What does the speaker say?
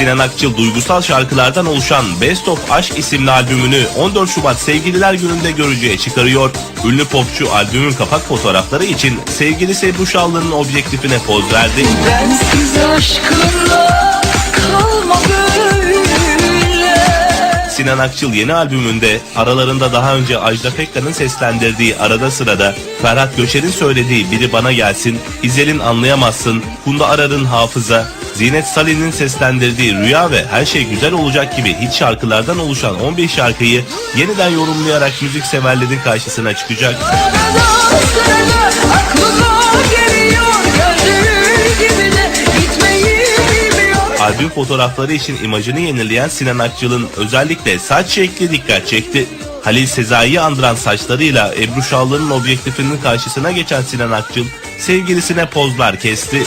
Sinan Akçıl duygusal şarkılardan oluşan Best of Aşk isimli albümünü 14 Şubat Sevgililer Günü'nde görücüye çıkarıyor. Ünlü popçu albümün kapak fotoğrafları için sevgilisi Ebru Şallı'nın objektifine poz verdi. Bensiz aşkınla kalma Sinan Akçıl yeni albümünde aralarında daha önce Ajda Pekkan'ın seslendirdiği arada sırada Ferhat Göçer'in söylediği Biri Bana Gelsin, İzel'in Anlayamazsın, Funda Arar'ın Hafıza, Zinet Salih'in seslendirdiği Rüya ve Her Şey Güzel Olacak gibi hit şarkılardan oluşan 15 şarkıyı yeniden yorumlayarak müzikseverlerin karşısına çıkacak. Albüm fotoğrafları için imajını yenileyen Sinan Akçıl'ın özellikle saç şekli dikkat çekti. Halil Sezai'yi andıran saçlarıyla Ebru Şallı'nın objektifinin karşısına geçen Sinan Akçıl sevgilisine pozlar kesti.